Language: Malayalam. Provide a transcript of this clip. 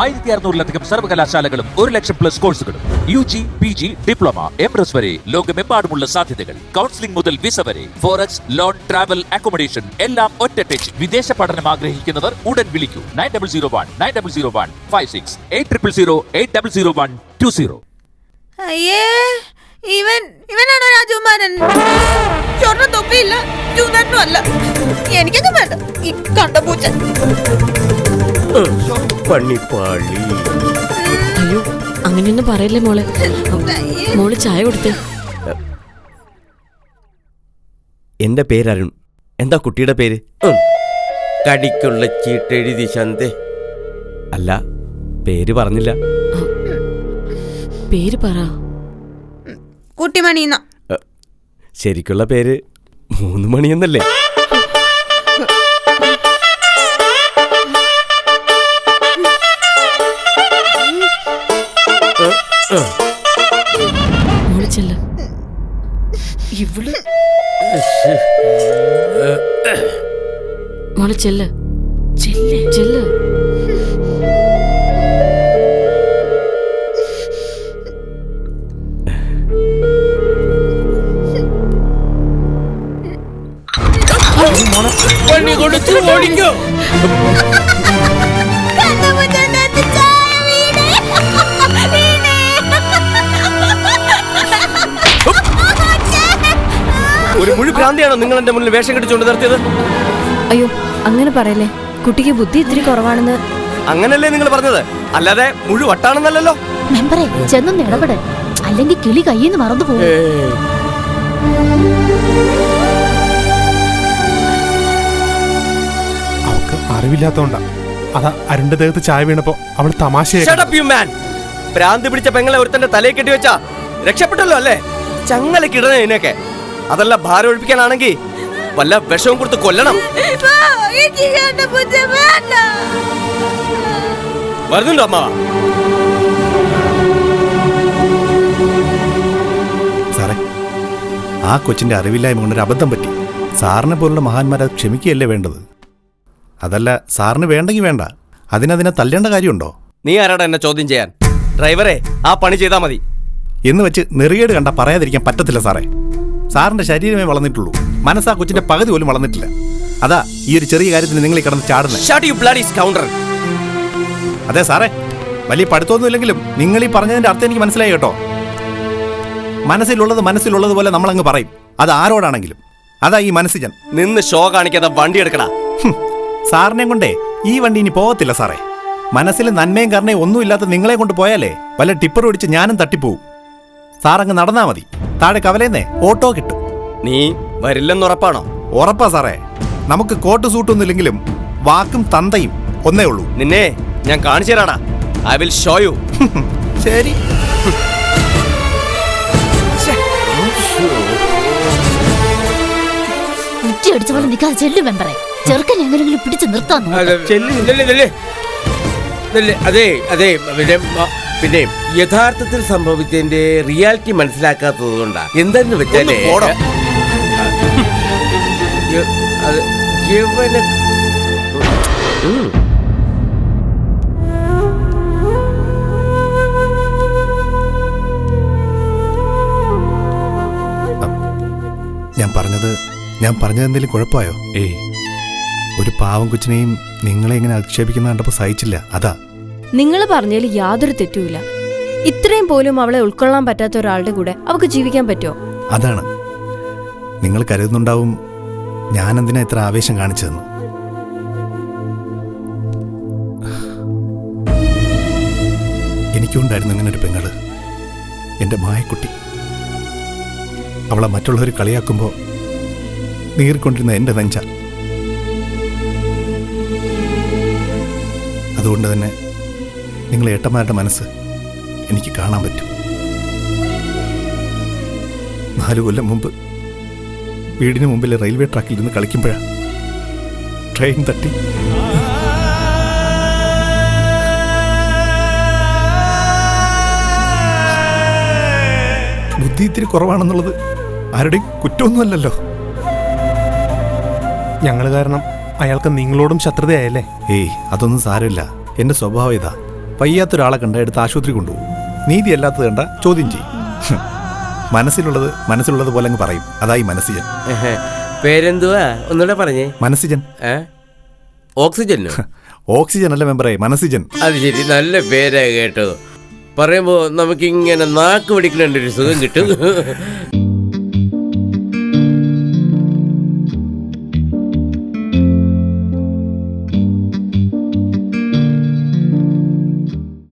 ആയിരത്തി അറുന്നൂറിലധികം സർവകലാശാലകളും ഒരു ലക്ഷം പ്ലസ് കോഴ്സുകളും U G P G diploma M S വരെ ലോകമെമ്പാടുമുള്ള സാധ്യതകൾ. കൗൺസിലിംഗ് മുതൽ വിസ വരെ ഫോറക്സ് ലോൺ ട്രാവൽ അക്കോമഡേഷൻ എല്ലാം ഒറ്റ ടച്ച് വിദേശ പഠനം ആഗ്രഹിക്കുന്നവർ ഉടൻ വിളിക്കൂ. Nine double zero one nine double zero one five six eight triple zero eight double zero one two zero അയ്യേ ഇവൻ ഇവനാണോ രാജകുമാരൻ? ചൊണ്ണ തൊപ്പിയില്ല ചൂതാനും അല്ല. എനിക്കൊന്നും വേണ്ട. ഈ കണ്ട പൂച്ച പണിപ്പാളി. അയ്യോ അങ്ങനെയൊന്നും പറയല്ലേ മോളെ. മോൾ ചായ കൊടുത്തേ. എന്റെ പേര് അരുൺ എന്താ കുട്ടിയുടെ പേര്? കടിക്കുള്ള ചീട്ടെഴുതി ശാന്തേ. അല്ല പേര് പറഞ്ഞില്ല. പേര് പറ. കുട്ടിമണീന്ന ശരിക്കുള്ള പേര് മൂന്ന് മണിയെന്നല്ലേ? മോൾ ചെല്ല ഇവൾ മോൾ ചെല്ല് ചെല്ല് ചെല്ല് പണി കൊടുത്തു ഭ്രാന്തിയാണോ നിങ്ങൾ എന്റെ മുന്നിൽ വേഷം കെട്ടിച്ചുകൊണ്ട് നിർത്തിയത്? അയ്യോ അങ്ങനെ പറയല്ലേ. കുട്ടിക്ക് ബുദ്ധി ഇത്തിരി കുറവാണെന്ന്. അങ്ങനല്ലേ നിങ്ങൾ പറഞ്ഞത്? അല്ലാതെ മുഴു വട്ടാണെന്നല്ലോ മെമ്പറെ ചെന്നൊന്ന് ഇടപെട്. അല്ലെങ്കിൽ കിളി കയ്യിൽ നിന്ന് മറന്നു പോകും. അവൾക്ക് അറിവില്ലാത്തോണ്ടാ. അതാ അരുണ്ട ദേഹത്ത് ചായ വീണപ്പോ അവൾ man. ഭ്രാന്ത് പിടിച്ച പെങ്ങളെ ഒരുത്തന്റെ തലയിൽ കെട്ടി വെച്ചാ രക്ഷപ്പെട്ടല്ലോ അല്ലേ? ചങ്ങലക്കിടണേ ഇതിനൊക്കെ അതല്ല ഭാരം ഒഴിപ്പിക്കാനാണെങ്കിൽ വല്ല വിഷവും കൊടുത്ത് കൊല്ലണം. വരുന്നുണ്ടോ അമ്മ? സാറേ ആ കൊച്ചിന്റെ അറിവില്ലായ്മ കൊണ്ടൊരു അബദ്ധം പറ്റി. സാറിനെ പോലുള്ള മഹാന്മാരെ ക്ഷമിക്കുകയല്ലേ വേണ്ടത്? അതല്ല സാറിന് വേണ്ടെങ്കിൽ വേണ്ട. അതിനതിനെ തല്ലേണ്ട കാര്യമുണ്ടോ? നീ ആരാടാ എന്നെ ചോദ്യം ചെയ്യാൻ? ഡ്രൈവറെ ആ പണി ചെയ്താൽ മതി. എന്ന് വെച്ച് നെറുകേട് കണ്ട പറയാതിരിക്കാൻ പറ്റത്തില്ല സാറേ. സാറിന്റെ ശരീരമേ വളർന്നിട്ടുള്ളൂ. മനസ്സാ കൊച്ചിന്റെ പകുതി പോലും വളർന്നിട്ടില്ല. അതാ ഈ ഒരു ചെറിയ കാര്യത്തിന് നിങ്ങൾ കിടന്ന് ചാടുന്നത് അതെ സാറേ. വലിയ പഠിത്തമൊന്നും ഇല്ലെങ്കിലും നിങ്ങൾ ഈ പറഞ്ഞതിന്റെ അർത്ഥം എനിക്ക് മനസ്സിലായി കേട്ടോ. മനസ്സിലുള്ളത് മനസ്സിലുള്ളത് പോലെ നമ്മളങ്ങ് പറയും. അത് ആരോടാണെങ്കിലും. അതാ ഈ മനസ്സ് മനസ്സിജൻ. നിന്ന് ഷോ കാണിക്കാതെ വണ്ടി എടുക്കടാ. സാറിനെ കൊണ്ടേ ഈ വണ്ടി ഇനി പോകത്തില്ല സാറേ. മനസ്സിൽ നന്മയും കരുണയും ഒന്നുമില്ലാത്ത നിങ്ങളെ കൊണ്ട് പോയാലേ വല്ല ടിപ്പർ ഓടിച്ച് ഞാനും തട്ടിപ്പോവും. സാറങ്ങ് നടന്നാ മതി. താഴെ കവലേന്നേ ഓട്ടോ കിട്ടും. നീ വരില്ലെന്ന് ഉറപ്പാണോ? ഉറപ്പാ സാറേ. നമുക്ക് കോട്ട് സൂട്ടൊന്നുമില്ലെങ്കിലും വാക്കും തന്തയും ഒന്നേ ഉള്ളൂ. നിന്നെ ഞാൻ കാണിച്ചു തരാടാ. ഐ വിൽ ഷോ യു ശരി. പിടിച്ചു അടിച്ച പോലെ നിൽക്കാതെ ചെല്ലും മെമ്പറെ. ചെറുക്കൻ എങ്ങനെയെങ്കിലും പിടിച്ച് നിർത്താൻ. അതെ അതെ. പിന്നെ യഥാർത്ഥത്തിൽ സംഭവിച്ചതിന്റെ റിയാലിറ്റി മനസ്സിലാക്കാത്തത് കൊണ്ടാ. എന്തെന്ന് വെച്ചാലേ അത് യവന ഞാൻ പറഞ്ഞത് ഞാൻ പറഞ്ഞത് എന്തെങ്കിലും കുഴപ്പമായോ? ഏയ്. ഒരു പാവം കൊച്ചിനെയും നിങ്ങളെ ഇങ്ങനെ അധിക്ഷേപിക്കുന്ന കണ്ടപ്പോൾ സഹിച്ചില്ല. അതാ. നിങ്ങൾ പറഞ്ഞതിൽ യാതൊരു തെറ്റുമില്ല. ഇത്രയും പോലും അവളെ ഉൾക്കൊള്ളാൻ പറ്റാത്ത ഒരാളുടെ കൂടെ അവൾക്ക് ജീവിക്കാൻ പറ്റുമോ? അതാണ്. നിങ്ങൾ കരുതുന്നുണ്ടാവും ഞാൻ എന്തിനാ ഇത്ര ആവേശം കാണിച്ചതെന്ന്. എനിക്കുണ്ടായിരുന്നു ഇങ്ങനെ ഒരു പെങ്ങൾ. എന്റെ മായക്കുട്ടി. അവളെ മറ്റുള്ളവർ കളിയാക്കുമ്പോൾ നീറിക്കൊണ്ടിരുന്ന എന്റെ നെഞ്ച. അതുകൊണ്ട് തന്നെ നിങ്ങൾ ഏട്ടന്മാരുടെ മനസ്സ് എനിക്ക് കാണാൻ പറ്റും. നാലു കൊല്ലം മുമ്പ് വീടിന് മുമ്പിലെ റെയിൽവേ ട്രാക്കിൽ നിന്ന് കളിക്കുമ്പോഴാണ് ട്രെയിൻ തട്ടി. ബുദ്ധി ഇത്തിരി കുറവാണെന്നുള്ളത് ആരുടെയും കുറ്റമൊന്നുമല്ലല്ലോ. ഞങ്ങൾ കാരണം അയാൾക്ക് നിങ്ങളോടും ശത്രുതയായല്ലേ? ഏയ് അതൊന്നും സാരമില്ല. എന്റെ സ്വഭാവം ഇതാ. വയ്യാത്തൊരാളെ കണ്ട എടുത്ത് ആശുപത്രി കൊണ്ടുപോകും. നീതി അല്ലാത്തത് കണ്ട ചോദ്യം ചെയ്യും. മനസ്സിലുള്ളത് മനസ്സിലുള്ളത് പോലെ അങ്ങ് പറയും. അതായി മനസ്സിജൻ. പേരെന്തുവാ? ഒന്നുകൂടെ പറഞ്ഞേ. മനസ്സിജൻ. ഓക്സിജൻ ഓക്സിജൻ അല്ല മെമ്പറെ മനസ്സിജൻ. അത് ശരി നല്ല പേരാ കേട്ടോ പറയുമ്പോ നമുക്കിങ്ങനെ നാക്ക് പിടിക്കണ ഒരു സുഖം കിട്ടും.